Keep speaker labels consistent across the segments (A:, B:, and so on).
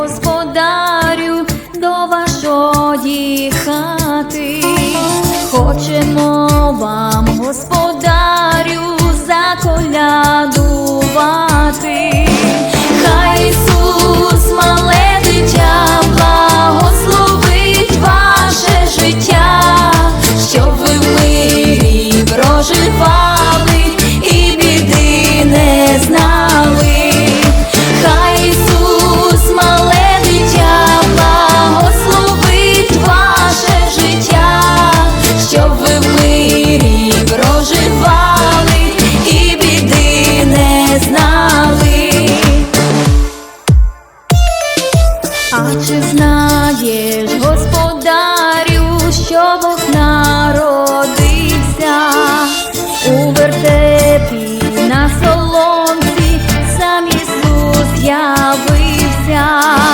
A: господарю, до вашої хати, хочемо вам, Господь. Є ж господарю, що Бог народився у вертепі на соломці, сам Ісус явився.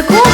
A: the corner.